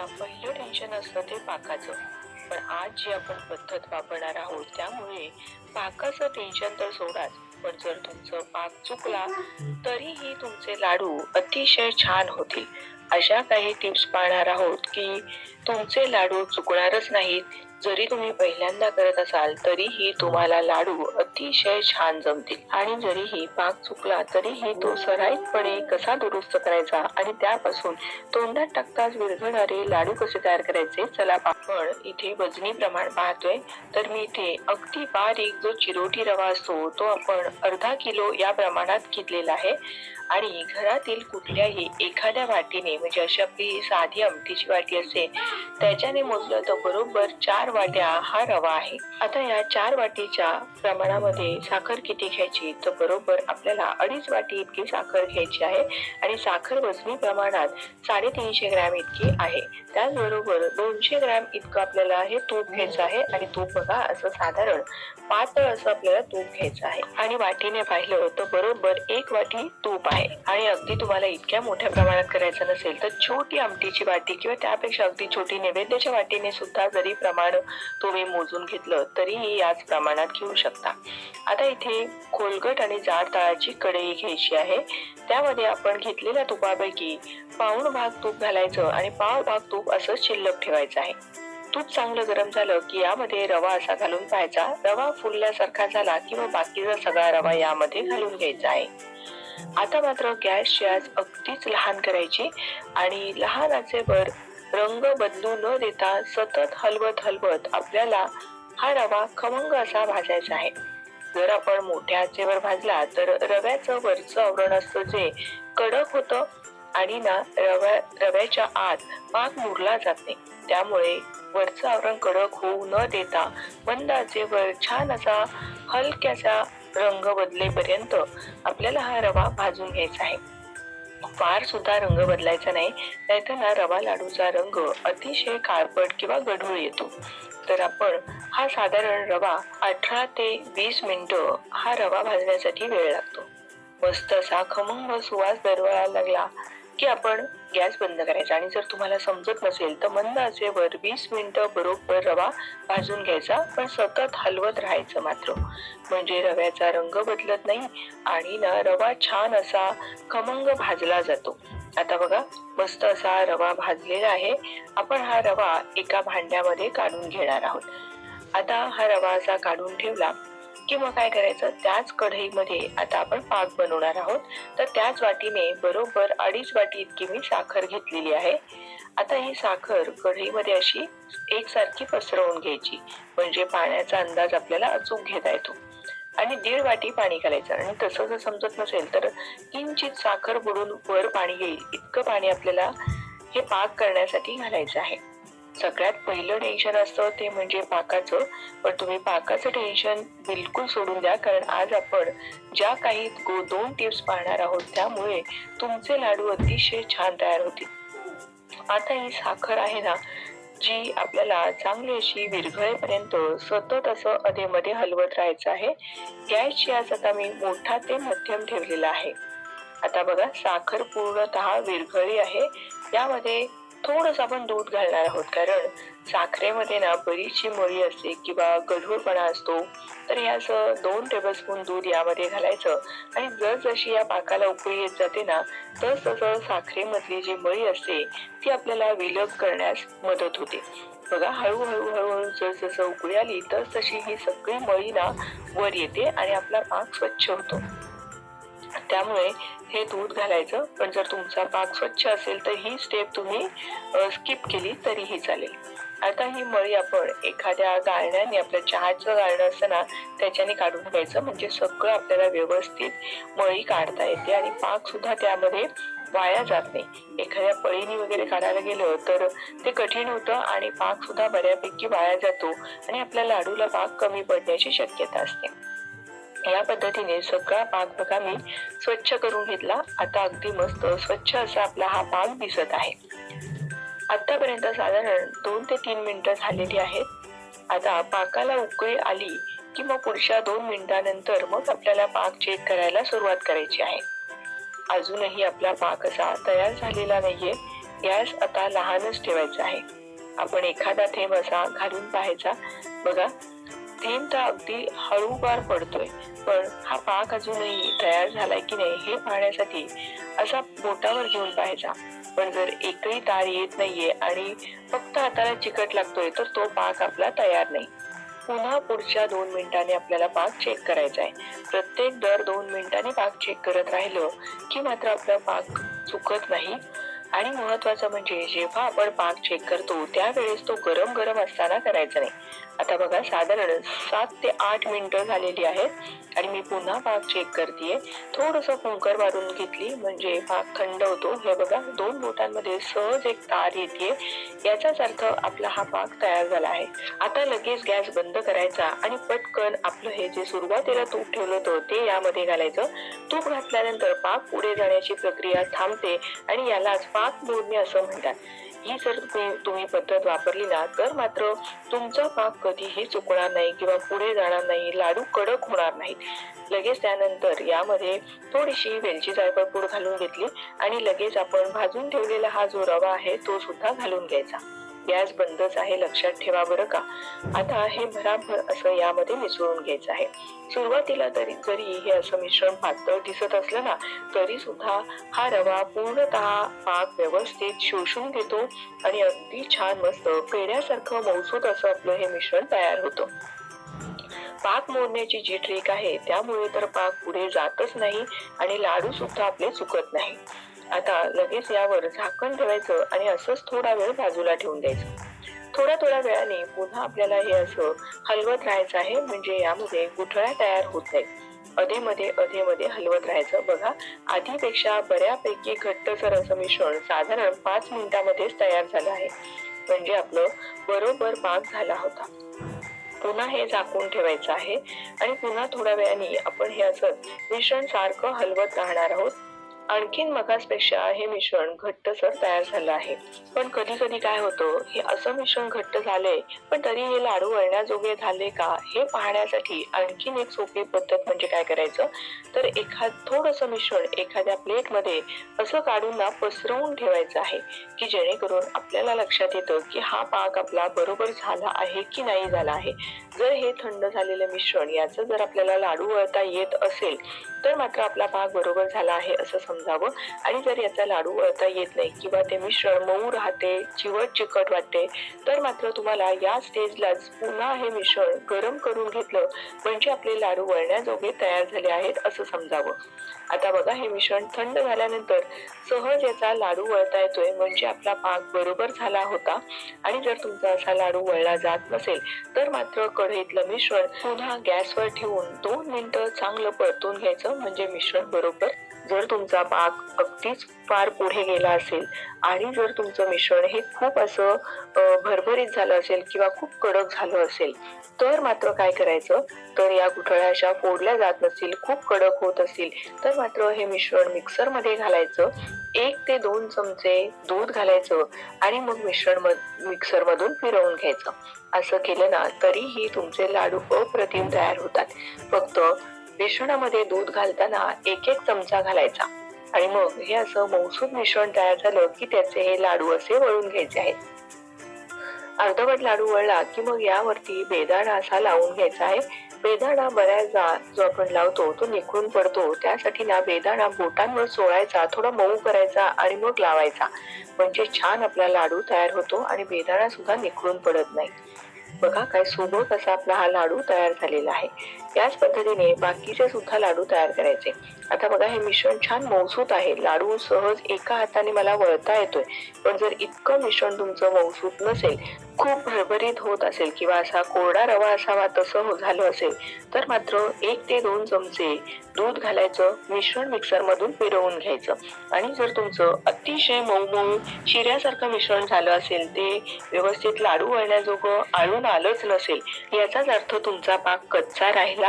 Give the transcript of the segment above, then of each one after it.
आपल्याला पहिलं टेन्शन असतं ते पाकाचं. पण आज जी आपण पद्धत वापरणार आहोत त्यामुळे पाकाचं टेन्शन तर सोडाच. पण जर तुमचं पाक चुकला तरीही तुमचे लाडू अतिशय छान होतील. अशा काही टिप्स पाहणार आहोत की तुमचे लाडू चुकणारच नाहीत जरी तुम्ही पहिल्यांदा करत असाल तरीही तुम्हाला लाडू अतिशय छान जमतील. आणि जरीही पाक चुकला तरीही तो सराईतपणे कसा दुरुस्त करायचा आणि त्यापासून तोंडात टाकताच विरघळणारे लाडू कसे तयार करायचे चला आपण इथे वजनी प्रमाण पाहतोय. तर मी इथे अगदी बारीक जो चिरोटी रवा असतो तो आपण अर्धा किलो या प्रमाणात घेतलेला आहे. आणि घरातील कुठल्याही एखाद्या वाटीने म्हणजे अशी आपली साधी आमटीची वाटी असेल त्याच्याने मोजलं तर बरोबर चार वाट्या हा रवा आहे. आता या चार वाटीच्या प्रमाणामध्ये साखर किती घ्यायची? तर बरोबर आपल्याला अडीच वाटी इतकी साखर घ्यायची आहे आणि साखर वजनी प्रमाणात साडेतीनशे ग्रॅम इतकी आहे. त्याचबरोबर दोनशे ग्रॅम इतकं आपल्याला हे तूप घ्यायचं आहे आणि तूप बघा असं साधारण पातळ असं आपल्याला तूप घ्यायचं आहे. आणि वाटीने पाहिलं तर बरोबर एक वाटी तूप आहे. आणि अगदी तुम्हाला इतक्या मोठ्या प्रमाणात करायचं नसेल तर छोटी आमटीची वाटी किंवा त्यापेक्षा अगदी छोटी नैवेद्याच्या वाटीने सुद्धा जरी प्रमाण तुम्ही मोजून घेतलं तरीही याच प्रमाणात घेऊ शकता. आता इथे खोलगट आणि जाड तळाची कढई घ्यायची आहे. त्यामध्ये आपण घेतलेल्या तुपापैकी पाऊण भाग तूप घालायचं आणि पाव भाग तूप असं शिल्लक ठेवायचं आहे. तूप चांगलं गरम झालं की यामध्ये रवा असा घालून पाहायचा. रवा फुलल्यासारखा झाला किंवा बाकीचा सगळा रवा यामध्ये घालून घ्यायचा आहे. आता मात्र गॅसची आज अगदीच लहान करायची आणि लहान आचेवर रंग बदलू न देता सतत हलवत हलवत आपल्याला हा रवा खमंग असा भाजायचा आहे. जर आपण मोठ्या आचेवर भाजला तर रव्याचं वरचं आवरण असतं जे कडक होतं आणि ना रव्या रव्याच्या आत पाक मुरला जात नाही. त्यामुळे वरचं आवरण कडक होऊ न देता मंद आचेवर छान असा हलक्याचा रंग बदलेपर्यंत आपल्याला हा रवा भाजून घ्यायचा आहे. फार सुद्धा रंग बदलायचा नाही. नाहीतर ना रवा लाडूचा रंग अतिशय काळपट किंवा गढूळ येतो. तर आपण हा साधारण रवा अठरा ते वीस मिनिटं हा रवा भाजण्यासाठी वेळ लागतो. मस्त असा खमंग सुवास दरवळायला लागला की आपण गॅस बंद करायचा. आणि जर तुम्हाला समजत नसेल तर मंद आचेवर वीस मिनिटं बरोबर रवा भाजून घ्यायचा. पण सतत हलवत राहायचं मात्र. म्हणजे रव्याचा रंग बदलत नाही आणि ना रवा छान असा खमंग भाजला जातो. आता बघा मस्त असा रवा भाजलेला आहे. आपण हा रवा एका भांड्यामध्ये काढून घेणार आहोत. आता हा रवा असा काढून ठेवला. किंवा काय करायचं त्याच कढईमध्ये आता आपण पाक बनवणार आहोत. तर त्याच वाटीने बरोबर अडीच वाटी इतकी मी साखर घेतलेली आहे. आता ही साखर कढईमध्ये अशी एकसारखी पसरवून घ्यायची. म्हणजे पाण्याचा अंदाज आपल्याला अचूक घेता येतो. आणि दीड वाटी पाणी घालायचं. आणि तसं जर समजत नसेल तर किंचित साखर बुडून वर पाणी येईल. इतकं पाणी आपल्याला हे पाक करण्यासाठी घालायचं आहे. सगळ्यात पहिलं टेन्शन असतं ते म्हणजे पाकाचं. पण तुम्ही पाकाचं टेन्शन बिलकुल सोडून द्या कारण आज आपण ज्या काही गो दोन टिप्स पाहणार आहोत त्यामुळे तुमचे लाडू अतिशय छान तयार होतील. आता ही साखर आहे ना जी आपल्याला चांगली अशी विरघळेपर्यंत सतत असं अधेमध्ये हलवत राहायचं आहे. गॅसची आज आता मी मोठा ते मध्यम ठेवलेला आहे. आता बघा साखर पूर्णतः विरघळी आहे. यामध्ये थोडस आपण दूध घालणार आहोत. कारण साखरेमध्ये ना बरीचशी मळी असते किंवा गढूळपणा असतो. तर हे असं दोन टेबलस्पून दूध यामध्ये घालायचं. आणि जसजशी या पाकाला उकळी येत जाते ना तस तसं साखरेमधली जी मळी असते ती आपल्याला विलग करण्यास मदत होते. बघा हळूहळू हळूहळू जस जसं उकळी आली तस तशी ही सगळी मळी ना वर येते आणि आपला पाक स्वच्छ होतो. त्यामुळे हे दूध घालायचं. पण जर तुमचा पाक स्वच्छ असेल तर ही स्टेप तुम्ही स्किप केली तरीही चालेल. आता ही मळी आपण एखाद्या गाळण्याने आपल्या चहाचं गाळणं असतं ना त्याच्याने काढून घ्यायचं. म्हणजे सगळं आपल्याला व्यवस्थित मळी काढता येते आणि पाक सुद्धा त्यामध्ये वाया जात नाही. एखाद्या पळीनी वगैरे काढायला गेलं तर ते कठीण होतं आणि पाक सुद्धा बऱ्यापैकी वाया जातो आणि आपल्या लाडूला पाक कमी पडण्याची शक्यता असते. या पद्धतीने सगळा पाक बघा मी स्वच्छ करून घेतला. आता अगदी मस्त स्वच्छ असा आपला हा पाक दिसत आहे. आतापर्यंत साधारण दोन ते तीन मिनिटं झालेली आहेत. आता पाकाला उकळी आली की मग पुढच्या दोन मिनिटानंतर मग आपल्याला पाक चेक करायला सुरुवात करायची आहे. अजूनही आपला पाक असा तयार झालेला नाहीये. गॅस आता लहानच ठेवायचा आहे. आपण एखादा थेंब असा घालून पाहायचा. बघा थेंब तर अगदी हळूवार पडतोय. पण हा पाक अजूनही तयार झालाय की नाही हे पाहण्यासाठी असा बोटावर घेऊन पाहायचा. पण जर एकही तार येत नाहीये आणि फक्त हाताला चिकट लागतोय तर तो पाक आपला तयार नाही. पुन्हा पुढच्या दोन मिनिटांनी आपल्याला पाक चेक करायचा आहे प्रत्येक दर दोन मिनिटांनी पाक चेक करत राहिलं की मात्र आपला पाक चुकत नाही. आणि महत्वाचं म्हणजे जेव्हा आपण पाक चेक करतो त्यावेळेस तो गरम गरम असताना करायचा नाही. आता बघा साधारण सात ते आठ मिनिटं झालेली आहेत आणि मी पुन्हा भाग चेक करते थोडस कुंकर मारून घेतली म्हणजे भाग थंड होतो. हे बघा दोन बोटांमध्ये सहज एक तार येते. याचाच अर्थ आपला हा भाग तयार झाला आहे. आता लगेच गॅस बंद करायचा आणि पटकन आपलं हे जे सुरुवातीला तूप ठेवलं होतं ते यामध्ये घालायचं. तूप घातल्यानंतर पाक पुढे जाण्याची प्रक्रिया थांबते आणि यालाच पाक मोडणे असं म्हणतात. ही जर तुम्ही पद्धत वापरली ना तर मात्र तुमचा पाक कधीही चुकणार नाही किंवा पुढे जाणार नाही लाडू कडक होणार नाहीत लगेच त्यानंतर यामध्ये थोडीशी वेलची जायफळ पूड घालून घेतली आणि लगेच आपण भाजून ठेवलेला हा जो रवा आहे तो सुद्धा घालून घ्यायचा. गॅस बंदच आहे लक्षात ठेवा बरं का? आता हे भराभर असं यामध्ये मिसळून घ्यायचं आहे. सुरुवातीला तरी जरी हे असं मिश्रण पातळ दिसत असलं ना तरी सुद्धा हा रवा पूर्णतः पाक व्यवस्थित शोषून घेतो आणि अगदी छान मस्त पेढ्यासारखं मौसूद असं आपलं हे मिश्रण तयार होतं. पाक मोडण्याची जी ट्रिक आहे त्यामुळे तर पाक पुढे जातच नाही आणि लाडू सुद्धा आपले चुकत नाही. आता लगेच यावर झाकण ठेवायचं आणि असंच थोडा वेळ बाजूला ठेवून द्यायचं. थोड्या थोड्या वेळाने पुन्हा आपल्याला हे असं हलवत राहायचं आहे म्हणजे यामध्ये गुठळ्या तयार होत नाहीत अधेमध्ये अधेमध्ये हलवत राहायचं. बघा आधीपेक्षा बऱ्यापैकी घट्टसर असं मिश्रण साधारण पाच मिनिटांमध्येच तयार झालं आहे. म्हणजे आपलं बरोबर पाक झाला होता. पुन्हा हे झाकून ठेवायचं आहे आणि पुन्हा थोड्या वेळाने आपण हे असं मिश्रण सारखं हलवत राहणार आहोत. आणखीन मगासपेक्षा हे मिश्रण घट्टसर तयार झालं आहे. पण कधी कधी काय होतं हे असं मिश्रण घट्ट झालंय पण तरी हे लाडू वळण्याजोगे झाले का हे पाहण्यासाठी आणखीन एक सोपी पद्धत म्हणजे काय करायचं? तर एखाद थोडस मिश्रण एखाद्या प्लेटमध्ये असं काढून ना पसरवून ठेवायचं आहे की जेणेकरून आपल्याला लक्षात येतं की हा पाक आपला बरोबर झाला आहे की नाही झाला आहे. जर हे थंड झालेलं मिश्रण याचं जर आपल्याला लाडू वळता येत असेल तर मात्र आपला पाक बरोबर झाला आहे असं समजावं आणि जर याचा लाडू वळता येत नाही किंवा ते मिश्रण मऊ राहते चिवट चिकट वाटते तर मात्र तुम्हाला या स्टेजलाच पुन्हा हे मिश्रण गरम करून घेतलं म्हणजे आपले लाडू वळण्याजोगे तयार झाले आहेत असं समजावं. आता बघा हे मिश्रण थंड झाल्यानंतर सहज याचा लाडू वळता येतोय म्हणजे आपला पाक बरोबर झाला होता. आणि जर तुमचा असा लाडू वळला जात नसेल तर मात्र कढईतलं मिश्रण पुन्हा गॅसवर ठेवून दोन मिनिटं चांगलं परतून घ्यायचं म्हणजे मिश्रण बरोबर जर तुमचा पाक अगदीच फार पुढे गेला असेल आणि जर तुमचं मिश्रण हे खूप असं भरभरीत झालं असेल किंवा खूप कडक झालं असेल तर मात्र काय करायचं? तर या गुठळ्या अशा फोडल्या जात नसतील खूप कडक होत असतील तर मात्र हे मिश्रण मिक्सरमध्ये घालायचं एक ते दोन चमचे दूध घालायचं आणि मग मिश्रण मिक्सर मधून फिरवून घ्यायचं. असं केलं ना तरीही तुमचे लाडू अप्रतिम तयार होतात. फक्त मिश्रणामध्ये दूध घालताना एक एक चमचा घालायचा. आणि मग हे असं मौसूद मिश्रण तयार झालं की त्याचे हे लाडू असे वळून घ्यायचे आहेत. अर्धवट लाडू वळला की मग यावरती बेदाणा असा लावून घ्यायचा आहे. बेदाणा बऱ्याचदा जो आपण लावतो तो निखळून पडतो. त्यासाठी ना बेदाणा बोटांवर सोळायचा थोडा मऊ करायचा आणि मग लावायचा. म्हणजे छान आपला लाडू तयार होतो आणि बेदाणा सुद्धा निखळून पडत नाही. बघा काय सुबक असा आपला हा लाडू तयार झालेला आहे. याच पद्धतीने बाकीचे सुद्धा लाडू तयार करायचे. आता बघा हे मिश्रण छान मौसूत आहे. लाडू सहज एका हाताने मला वळता येतोय. पण जर इतकं मिश्रण तुमचं मौसूत नसेल खूप भरभरीत होत असेल किंवा असा कोरडा रवा असावा तसं हो- झालं असेल तर मात्र एक ते दोन चमचे दूध घालायचं मिश्रण मिक्सरमधून फिरवून घ्यायचं. आणि जर तुमचं अतिशय मऊ मऊ शिऱ्यासारखं मिश्रण झालं असेल ते व्यवस्थित लाडू वळण्याजोगं आळून आलंच नसेल याचाच अर्थ तुमचा पाक कच्चा राहील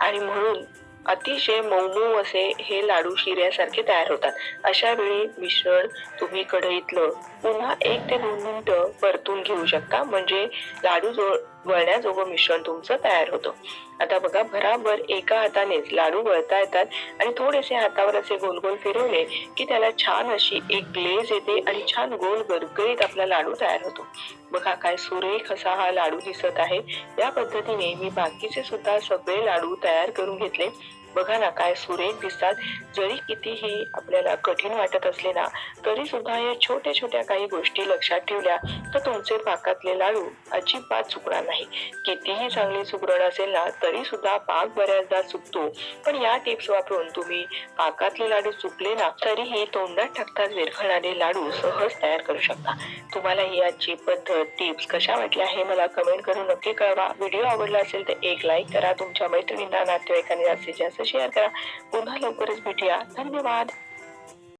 आणि म्हणून अतिशय मऊ असे हे लाडू शिऱ्यासारखे तयार होतात. अशा वेळी मिश्रण तुम्ही कढईतलं पुन्हा एक ते दोन मिनिटं परतून घेऊ शकता. म्हणजे लाडू जो वळण्याजोगं मिश्रण तुमचं तयार होतं. आता बघा भराभर एका हातानेच लाडू वळता येतात आणि थोडेसे हातावर असे गोल गोल फिरवले की त्याला छान अशी एक ग्लेज येते आणि छान गोल गरगरीत आपला लाडू तयार होतो. बघा काय सुरेख असा हा लाडू दिसत आहे. या पद्धतीने मी बाकीचे सुद्धा सगळे लाडू तयार करून घेतले. बघा ना काय सुरेख दिसतात. जरी कितीही आपल्याला कठीण वाटत असले ना तरी सुद्धा या छोट्या छोट्या काही गोष्टी लक्षात ठेवल्या तर तुमचे पाकातले लाडू अजिबात चुकणार नाही. कितीही चांगली सुगरण असेल ना तरी सुद्धा पाक बऱ्याचदा चुकतो. पण या टिप्स वापरून तुम्ही पाकातले लाडू चुकले ना तरीही तोंडात टाकताच विरघळणारे लाडू सहज तयार करू शकता. तुम्हाला ही आजची पद्धत टिप्स कशा वाटल्या हे मला कमेंट करून नक्की कळवा. व्हिडिओ आवडला असेल तर एक लाईक करा. तुमच्या मैत्रिणींना नातेवाईकांनी जास्तीत जास्त शेअर करा. पुन्हा लवकरच भेटूया. धन्यवाद.